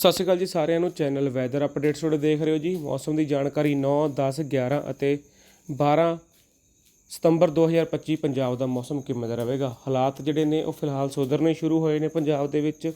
ਸਤਿ ਸ਼੍ਰੀ ਅਕਾਲ ਜੀ ਸਾਰਿਆਂ ਨੂੰ, ਚੈਨਲ ਵੈਦਰ ਅਪਡੇਟਸ ਤੁਹਾਡੇ ਦੇਖ ਰਹੇ ਹੋ ਜੀ। ਮੌਸਮ ਦੀ ਜਾਣਕਾਰੀ 9 10 11 ਅਤੇ 12 ਸਤੰਬਰ 2025 ਪੰਜਾਬ ਦਾ ਮੌਸਮ ਕਿਵੇਂ ਦਾ ਰਹੇਗਾ? ਹਾਲਾਤ ਜਿਹੜੇ ਨੇ ਉਹ ਫਿਲਹਾਲ ਸੁਧਰਨੇ ਸ਼ੁਰੂ ਹੋਏ ਨੇ ਪੰਜਾਬ ਦੇ ਵਿੱਚ।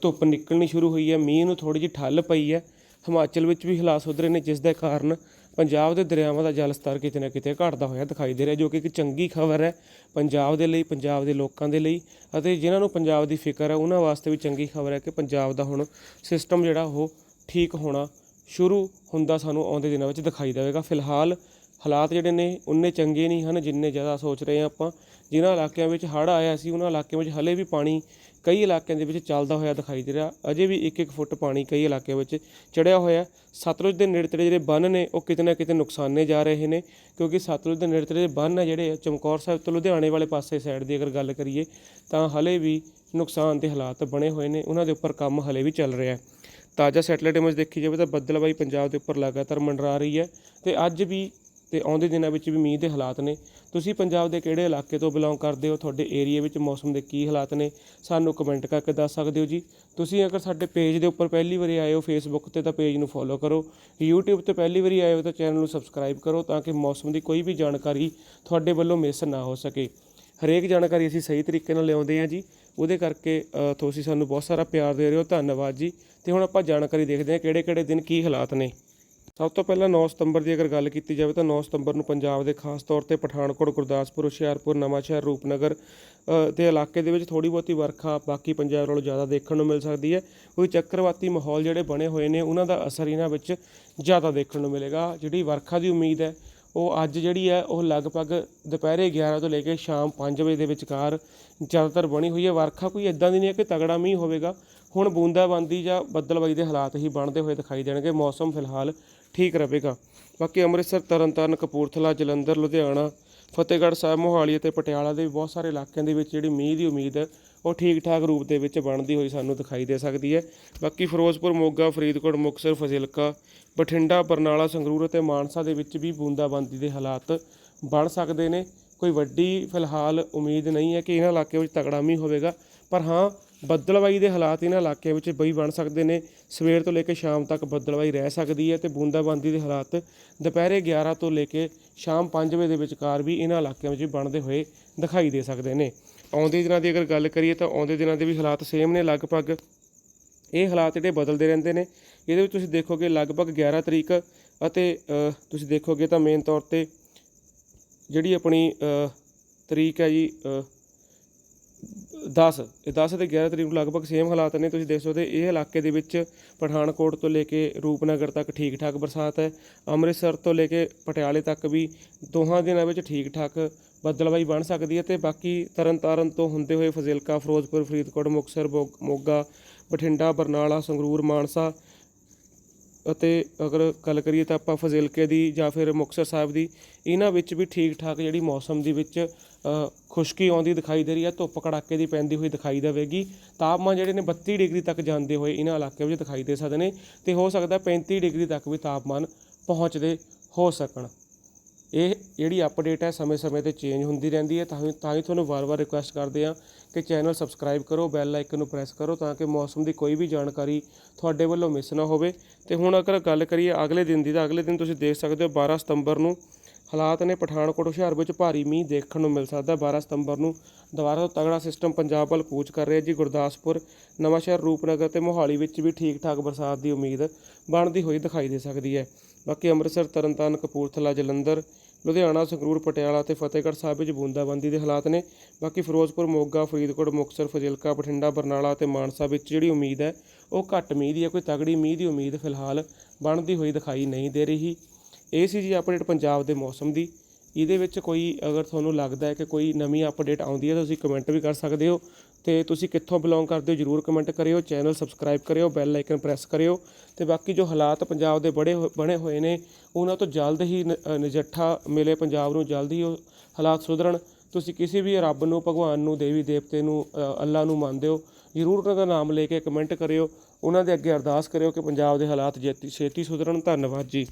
ਧੁੱਪ ਨਿਕਲਣੀ ਸ਼ੁਰੂ ਹੋਈ ਹੈ, ਮੀਂਹ ਨੂੰ ਥੋੜੀ ਜਿਹੀ ਠੱਲ ਪਈ ਹੈ। ਹਿਮਾਚਲ ਵਿੱਚ ਵੀ ਹਾਲਾਤ ਸੁਧਰੇ ਨੇ, ਜਿਸ ਦੇ ਕਾਰਨ ਪੰਜਾਬ ਦੇ ਦਰਿਆਵਾਂ ਦਾ ਜਲ ਸਤਰ ਕਿਤੇ ਨਾ ਕਿਤੇ ਘਟਦਾ ਹੋਇਆ ਦਿਖਾਈ ਦੇ ਰਿਹਾ, ਜੋ ਕਿ ਇੱਕ ਚੰਗੀ ਖਬਰ ਹੈ ਪੰਜਾਬ ਦੇ ਲਈ, ਪੰਜਾਬ ਦੇ ਲੋਕਾਂ ਦੇ ਲਈ ਅਤੇ ਜਿਨ੍ਹਾਂ ਨੂੰ ਪੰਜਾਬ ਦੀ ਫਿਕਰ ਹੈ, ਉਹਨਾਂ ਵਾਸਤੇ ਵੀ ਚੰਗੀ ਖਬਰ ਹੈ ਕਿ ਪੰਜਾਬ ਦਾ ਹੁਣ ਸਿਸਟਮ ਜਿਹੜਾ ਉਹ ਠੀਕ ਹੋਣਾ ਸ਼ੁਰੂ ਹੁੰਦਾ ਸਾਨੂੰ ਆਉਂਦੇ ਦਿਨਾਂ ਵਿੱਚ ਦਿਖਾਈ ਦੇਵੇਗਾ। ਫਿਲਹਾਲ ਹਾਲਾਤ ਜਿਹੜੇ ਨੇ, ਉਨੇ ਚੰਗੇ ਨਹੀਂ ਹਨ ਜਿੰਨੇ ਜ਼ਿਆਦਾ ਸੋਚ ਰਹੇ ਹਾਂ ਆਪਾਂ। ਜਿਨ੍ਹਾਂ ਇਲਾਕਿਆਂ ਵਿੱਚ ਹੜ੍ਹ ਆਇਆ ਸੀ ਉਹਨਾਂ ਇਲਾਕਿਆਂ ਵਿੱਚ ਹਲੇ ਵੀ ਪਾਣੀ ਕਈ ਇਲਾਕਿਆਂ ਦੇ ਵਿੱਚ ਚੱਲਦਾ ਹੋਇਆ ਦਿਖਾਈ ਦੇ ਰਿਹਾ। ਅਜੇ ਵੀ 1-1 ਫੁੱਟ ਪਾਣੀ ਕਈ ਇਲਾਕਿਆਂ ਵਿੱਚ ਚੜਿਆ ਹੋਇਆ। ਸਤਲੁਜ ਦੇ ਨੇੜੇ ਤੇੜੇ ਜਿਹੜੇ ਬੰਨ ਨੇ, ਉਹ ਕਿਤੇ ਨਾ ਕਿਤੇ ਨੁਕਸਾਨੇ ਜਾ ਰਹੇ ਨੇ, ਕਿਉਂਕਿ ਸਤਲੁਜ ਦੇ ਨੇੜੇ ਤੇੜੇ ਬੰਨ ਹੈ ਜਿਹੜੇ ਚਮਕੌਰ ਸਾਹਿਬ ਤੋਂ ਲੁਧਿਆਣੇ ਵਾਲੇ ਪਾਸੇ ਸਾਈਡ ਦੀ ਅਗਰ ਗੱਲ ਕਰੀਏ, ਤਾਂ ਹਲੇ ਵੀ ਨੁਕਸਾਨ ਦੇ ਹਾਲਾਤ ਬਣੇ ਹੋਏ ਨੇ। ਉਹਨਾਂ ਦੇ ਉੱਪਰ ਕੰਮ ਹਲੇ ਵੀ ਚੱਲ ਰਿਹਾ ਹੈ। ਤਾਜ਼ਾ ਸੈਟਲਾਈਟ ਇਮੇਜ ਦੇਖੀ ਜਾਵੇ ਤਾਂ ਬੱਦਲਬਾਈ ਪੰਜਾਬ ਦੇ ਉੱਪਰ ਲਗਾਤਾਰ ਮੰਡਰਾ ਰਹੀ ਹੈ ਤੇ ਅੱਜ ਵੀ ਤੇ ਆਉਂਦੇ ਦਿਨਾਂ ਵਿੱਚ ਵੀ ਮੀਂਹ ਦੇ ਹਾਲਾਤ ਨੇ। ਤੁਸੀਂ ਪੰਜਾਬ ਦੇ ਕਿਹੜੇ ਇਲਾਕੇ ਤੋਂ ਬਿਲੋਂਗ ਕਰਦੇ ਹੋ? ਤੁਹਾਡੇ ਏਰੀਆ ਵਿੱਚ ਮੌਸਮ ਦੇ ਕੀ ਹਾਲਾਤ ਨੇ? ਸਾਨੂੰ ਕਮੈਂਟ ਕਰਕੇ ਦੱਸ ਸਕਦੇ ਹੋ ਜੀ। ਤੁਸੀਂ ਅਗਰ ਸਾਡੇ ਪੇਜ ਦੇ ਉੱਪਰ ਪਹਿਲੀ ਵਾਰੀ ਆਏ ਹੋ ਫੇਸਬੁੱਕ ਤੇ ਤਾਂ ਪੇਜ ਨੂੰ ਫੋਲੋ ਕਰੋ। YouTube ਤੇ ਪਹਿਲੀ ਵਾਰੀ ਆਏ ਹੋ ਤਾਂ ਚੈਨਲ ਨੂੰ ਸਬਸਕ੍ਰਾਈਬ ਕਰੋ ਤਾਂ ਕਿ ਮੌਸਮ ਦੀ ਕੋਈ ਵੀ ਜਾਣਕਾਰੀ ਤੁਹਾਡੇ ਵੱਲੋਂ ਮਿਸ ਨਾ ਹੋ ਸਕੇ। ਹਰੇਕ ਜਾਣਕਾਰੀ ਅਸੀਂ ਸਹੀ ਤਰੀਕੇ ਨਾਲ ਲਿਆਉਂਦੇ ਹਾਂ ਜੀ। ਉਹਦੇ ਕਰਕੇ ਤੁਸੀਂ ਸਾਨੂੰ ਬਹੁਤ ਸਾਰਾ ਪਿਆਰ ਦੇ ਰਹੇ ਹੋ। ਧੰਨਵਾਦ ਜੀ। ਤੇ ਹੁਣ ਆਪਾਂ ਜਾਣਕਾਰੀ ਦੇਖਦੇ ਹਾਂ ਕਿਹੜੇ ਕਿਹੜੇ ਦਿਨ ਕੀ ਹਾਲਾਤ ਨੇ। ਸਭ ਤੋਂ ਪਹਿਲਾਂ 9 ਸਤੰਬਰ ਦੀ ਅਗਰ ਗੱਲ ਕੀਤੀ ਜਾਵੇ ਤਾਂ 9 ਸਤੰਬਰ ਨੂੰ ਪੰਜਾਬ ਦੇ ਖਾਸ ਤੌਰ ਤੇ ਪਠਾਨਕੋਟ, ਗੁਰਦਾਸਪੁਰ, ਹੁਸ਼ਿਆਰਪੁਰ, ਨਵਾਂਸ਼ਹਿਰ, ਰੂਪਨਗਰ ਦੇ ਇਲਾਕੇ ਦੇ ਵਿੱਚ ਥੋੜੀ ਬਹੁਤੀ ਵਰਖਾ ਬਾਕੀ ਪੰਜਾਬ ਨਾਲੋਂ ਜ਼ਿਆਦਾ ਦੇਖਣ ਨੂੰ ਮਿਲ ਸਕਦੀ ਹੈ। ਕੋਈ ਚੱਕਰਵਾਤੀ ਮਾਹੌਲ ਜਿਹੜੇ ਬਣੇ ਹੋਏ ਨੇ, ਉਹਨਾਂ ਦਾ ਅਸਰ ਇਹਨਾਂ ਵਿੱਚ ਜ਼ਿਆਦਾ ਦੇਖਣ ਨੂੰ ਮਿਲੇਗਾ। ਜਿਹੜੀ ਵਰਖਾ ਦੀ ਉਮੀਦ ਹੈ, ਉਹ ਅੱਜ ਜਿਹੜੀ ਹੈ, ਉਹ ਲਗਭਗ ਦੁਪਹਿਰੇ 11 ਤੋਂ ਲੈ ਕੇ ਸ਼ਾਮ 5 ਵਜੇ ਦੇ ਵਿਚਕਾਰ ਜ਼ਿਆਦਾਤਰ ਬਣੀ ਹੋਈ ਹੈ। ਵਰਖਾ ਕੋਈ ਇਦਾਂ ਦੀ ਨਹੀਂ ਹੈ ਕਿ ਤਗੜਾ ਮੀਂਹ ਹੋਵੇਗਾ। ਹੁਣ ਬੂੰਦਾਬਾਂਦੀ ਜਾਂ ਬੱਦਲਬਾਈ ਦੇ ਹਾਲਾਤ ਹੀ ਬਣਦੇ ਹੋਏ ਦਿਖਾਈ ਦੇਣਗੇ। ਮੌਸਮ ਫਿਲਹਾਲ ਠੀਕ ਰਹੇਗਾ। ਬਾਕੀ ਅੰਮ੍ਰਿਤਸਰ, ਤਰਨਤਾਰਨ, ਕਪੂਰਥਲਾ, ਜਲੰਧਰ, ਲੁਧਿਆਣਾ, ਫਤਿਹਗੜ੍ਹ ਸਾਹਿਬ, ਮੋਹਾਲੀ ਅਤੇ ਪਟਿਆਲਾ ਦੇ ਬਹੁਤ ਸਾਰੇ ਇਲਾਕਿਆਂ ਦੇ ਵਿੱਚ ਜਿਹੜੀ ਮੀਂਹ ਦੀ ਉਮੀਦ ਹੈ, ਉਹ ਠੀਕ ਠਾਕ ਰੂਪ ਦੇ ਵਿੱਚ ਬਣਦੀ ਹੋਈ ਸਾਨੂੰ ਦਿਖਾਈ ਦੇ ਸਕਦੀ ਹੈ। ਬਾਕੀ ਫਿਰੋਜ਼ਪੁਰ, ਮੋਗਾ, ਫਰੀਦਕੋਟ, ਮੁਕਤਸਰ, ਫਜ਼ਿਲਕਾ, ਬਠਿੰਡਾ, ਬਰਨਾਲਾ, ਸੰਗਰੂਰ ਅਤੇ ਮਾਨਸਾ ਦੇ ਵਿੱਚ ਵੀ ਬੂੰਦਾਬਾਂਦੀ ਦੇ ਹਾਲਾਤ ਬਣ ਸਕਦੇ ਨੇ। ਕੋਈ ਵੱਡੀ ਫਿਲਹਾਲ ਉਮੀਦ ਨਹੀਂ ਹੈ ਕਿ ਇਹਨਾਂ ਇਲਾਕਿਆਂ ਵਿੱਚ ਤਗੜਾ ਮੀਂਹ ਹੋਵੇਗਾ, ਪਰ ਹਾਂ ਬੱਦਲਬਾਈ ਦੇ ਹਾਲਾਤ ਇਹਨਾਂ ਇਲਾਕਿਆਂ ਵਿੱਚ ਬਈ ਬਣ ਸਕਦੇ ਨੇ। ਸਵੇਰ ਤੋਂ ਲੈ ਕੇ ਸ਼ਾਮ ਤੱਕ ਬੱਦਲਬਾਈ ਰਹਿ ਸਕਦੀ ਹੈ ਤੇ ਬੂੰਦਾਬਾਂਦੀ ਦੇ ਹਾਲਾਤ ਦੁਪਹਿਰੇ 11 ਤੋਂ ਲੈ ਕੇ ਸ਼ਾਮ 5 ਵਜੇ ਦੇ ਵਿਚਕਾਰ ਵੀ ਇਹਨਾਂ ਇਲਾਕਿਆਂ ਵਿੱਚ ਬਣਦੇ ਹੋਏ ਦਿਖਾਈ ਦੇ ਸਕਦੇ ਨੇ। ਆਉਂਦੇ ਦਿਨਾਂ ਦੀ ਅਗਰ ਗੱਲ ਕਰੀਏ ਤਾਂ ਆਉਂਦੇ ਦਿਨਾਂ ਦੇ ਵੀ ਹਾਲਾਤ ਸੇਮ ਨੇ ਲਗਭਗ। ਇਹ ਹਾਲਾਤ ਜਿਹੜੇ ਬਦਲਦੇ ਰਹਿੰਦੇ ਨੇ। ਇਹਦੇ ਵਿੱਚ ਤੁਸੀਂ ਦੇਖੋਗੇ ਲਗਭਗ 11 ਤਰੀਕ ਅਤੇ ਤੁਸੀਂ ਦੇਖੋਗੇ ਤਾਂ ਮੇਨ ਤੌਰ ਤੇ ਜਿਹੜੀ ਆਪਣੀ ਤਰੀਕ ਹੈ ਜੀ 10 ਇਹ 10 ਤੇ 11 ਤਰੀਕ ਨੂੰ ਲਗਭਗ ਸੇਮ ਹਾਲਾਤ ਨੇ, ਤੁਸੀਂ ਦੇਖ ਸਕਦੇ ਇਹ ਇਲਾਕੇ ਦੇ ਵਿੱਚ ਪਠਾਨਕੋਟ ਤੋਂ ਲੈ ਕੇ ਰੂਪਨਗਰ ਤੱਕ ਠੀਕ ਠਾਕ ਬਰਸਾਤ ਹੈ। ਅੰਮ੍ਰਿਤਸਰ ਤੋਂ ਲੈ ਕੇ ਪਟਿਆਲੇ ਤੱਕ ਵੀ ਦੋਹਾਂ ਦਿਨਾਂ ਵਿੱਚ ਠੀਕ ਠਾਕ ਬੱਦਲਬਾਈ ਬਣ ਸਕਦੀ ਹੈ ਤੇ ਬਾਕੀ ਤਰਨਤਾਰਨ ਤੋਂ ਹੁੰਦੇ ਹੋਏ ਫਜ਼ਿਲਕਾ, ਫਿਰੋਜ਼ਪੁਰ, ਫਰੀਦਕੋਟ, ਮੁਕਤਸਰ, ਬੋ- ਮੋਗਾ, ਬਠਿੰਡਾ, ਬਰਨਾਲਾ, ਸੰਗਰੂਰ, ਮਾਨਸਾ ਅਤੇ ਅਗਰ ਗੱਲ ਕਰੀਏ ਤਾਂ ਆਪਾਂ ਫਜ਼ਿਲਕੇ ਦੀ ਜਾਂ ਫਿਰ ਮੁਕਤਸਰ ਸਾਹਿਬ ਦੀ, ਇਹਨਾਂ ਵਿੱਚ ਵੀ ਠੀਕ ਠਾਕ ਜਿਹੜੀ ਮੌਸਮ ਦੇ ਵਿੱਚ ਖੁਸ਼ਕੀ ਆਉਂਦੀ ਦਿਖਾਈ ਦੇ ਰਹੀ ਹੈ, ਧੁੱਪ ਕੜਾਕੇ ਦੀ ਪੈਂਦੀ ਹੋਈ ਦਿਖਾਈ ਦੇਵੇਗੀ। ਤਾਪਮਾਨ ਜਿਹੜੇ ਨੇ 32 ਡਿਗਰੀ ਤੱਕ ਜਾਂਦੇ ਹੋਏ ਇਹਨਾਂ ਇਲਾਕਿਆਂ ਵਿੱਚ ਦਿਖਾਈ ਦੇ ਸਕਦੇ ਨੇ ਤੇ ਹੋ ਸਕਦਾ 35 ਡਿਗਰੀ ਤੱਕ ਵੀ ਤਾਪਮਾਨ ਪਹੁੰਚਦੇ ਹੋ ਸਕਣ। ਇਹ ਜਿਹੜੀ ਅਪਡੇਟ ਹੈ ਸਮੇਂ-ਸਮੇਂ ਤੇ ਚੇਂਜ ਹੁੰਦੀ ਰਹਿੰਦੀ ਹੈ, ਤਾਂ ਹੀ ਤਾਂ ਹੀ ਤੁਹਾਨੂੰ ਵਾਰ-ਵਾਰ ਰਿਕੁਐਸਟ ਕਰਦੇ ਹਾਂ ਕਿ ਚੈਨਲ ਸਬਸਕ੍ਰਾਈਬ ਕਰੋ ਬੈਲ ਆਈਕਨ ਨੂੰ ਪ੍ਰੈਸ ਕਰੋ ਤਾਂ ਕਿ ਮੌਸਮ ਦੀ ਕੋਈ ਵੀ ਜਾਣਕਾਰੀ ਤੁਹਾਡੇ ਵੱਲੋਂ ਮਿਸ ਨਾ ਹੋਵੇ। ਤੇ ਹੁਣ ਅਗਰ ਗੱਲ ਕਰੀਏ ਅਗਲੇ ਦਿਨ ਦੀ, ਤਾਂ ਅਗਲੇ ਦਿਨ ਤੁਸੀਂ ਦੇਖ ਸਕਦੇ ਹੋ 12 ਸਤੰਬਰ ਨੂੰ ਹਾਲਾਤ ਨੇ ਪਠਾਨਕੋਟ, ਹੁਸ਼ਿਆਰ ਵਿੱਚ ਭਾਰੀ ਮੀਂਹ ਦੇਖਣ ਨੂੰ ਮਿਲ ਸਕਦਾ। 12 ਸਤੰਬਰ ਨੂੰ ਦੁਬਾਰਾ ਤੋਂ ਤਗੜਾ ਸਿਸਟਮ ਪੰਜਾਬ ਵੱਲ ਕੂਚ ਕਰ ਰਿਹਾ ਜੀ ਗੁਰਦਾਸਪੁਰ, ਨਵਾਂਸ਼ਹਿਰ, ਰੂਪਨਗਰ ਤੇ ਮੋਹਾਲੀ ਵਿੱਚ ਵੀ ਠੀਕ ਠਾਕ ਬਰਸਾਤ ਦੀ ਉਮੀਦ ਬਣਦੀ ਹੋਈ ਦਿਖਾਈ ਦੇ ਸਕਦੀ ਹੈ। ਬਾਕੀ ਅੰਮ੍ਰਿਤਸਰ, ਤਰਨਤਾਰਨ, ਕਪੂਰਥਲਾ, ਜਲੰਧਰ, ਲੁਧਿਆਣਾ, ਸੰਗਰੂਰ, ਪਟਿਆਲਾ ਤੇ ਫਤਿਹਗੜ੍ਹ ਸਾਹਿਬ ਵਿੱਚ ਬੂੰਦਾਬਾਂਦੀ ਦੇ ਹਾਲਾਤ ਨੇ। ਬਾਕੀ ਫਿਰੋਜ਼ਪੁਰ, ਮੋਗਾ, ਫਰੀਦਕੋਟ, ਮੁਕਤਸਰ, ਫਜ਼ਿਲਕਾ, ਬਠਿੰਡਾ, ਬਰਨਾਲਾ ਤੇ ਮਾਨਸਾ ਵਿੱਚ ਜਿਹੜੀ ਉਮੀਦ ਹੈ, ਉਹ ਘੱਟ ਮੀਂਹ ਦੀ ਹੈ। ਕੋਈ ਤਗੜੀ ਮੀਂਹ ਦੀ ਉਮੀਦ ਫਿਲਹਾਲ ਬਣਦੀ ਹੋਈ ਦਿਖਾਈ ਨਹੀਂ ਦੇ ਰਹੀ। ਇਹ ਸੀ ਜੀ ਅਪਡੇਟ ਪੰਜਾਬ ਦੇ ਮੌਸਮ ਦੀ। ਇਹਦੇ ਵਿੱਚ ਕੋਈ ਅਗਰ ਤੁਹਾਨੂੰ ਲੱਗਦਾ ਹੈ ਕਿ ਕੋਈ ਨਵੀਂ ਅਪਡੇਟ ਆਉਂਦੀ ਹੈ ਤਾਂ ਤੁਸੀਂ ਕਮੈਂਟ ਵੀ ਕਰ ਸਕਦੇ ਹੋ। ਤੇ ਤੁਸੀਂ ਕਿੱਥੋਂ ਬਿਲੋਂਗ ਕਰਦੇ ਹੋ ਜਰੂਰ ਕਮੈਂਟ ਕਰਿਓ ਚੈਨਲ ਸਬਸਕ੍ਰਾਈਬ ਕਰਿਓ ਬੈਲ ਆਈਕਨ ਪ੍ਰੈਸ ਕਰਿਓ ਤੇ ਬਾਕੀ ਜੋ ਹਾਲਾਤ ਪੰਜਾਬ ਦੇ ਬੜੇ ਹੋ- ਬਣੇ ਹੋਏ ਨੇ, ਉਹਨਾਂ ਤੋਂ ਜਲਦ ਹੀ ਨ- ਨਜਿੱਠਾ ਮਿਲੇ ਪੰਜਾਬ ਨੂੰ, ਜਲਦ ਹੀ ਉਹ ਹਾਲਾਤ ਸੁਧਰਨ। ਤੁਸੀਂ ਕਿਸੇ ਵੀ ਰੱਬ ਨੂੰ, ਭਗਵਾਨ ਨੂੰ, ਦੇਵੀ ਦੇਵਤੇ ਨੂੰ ਅੱਲਾ ਨੂੰ ਮੰਨਦੇ ਹੋ, ਜਰੂਰ ਉਹਨਾਂ ਦਾ ਨਾਮ ਲੈ ਕੇ ਕਮੈਂਟ ਕਰਿਓ। ਉਹਨਾਂ ਦੇ ਅੱਗੇ ਅਰਦਾਸ ਕਰਿਓ ਕਿ ਪੰਜਾਬ ਦੇ ਹਾਲਾਤ ਜੇਤੀ, ਛੇਤੀ ਸੁਧਰਨ। ਧੰਨਵਾਦ ਜੀ।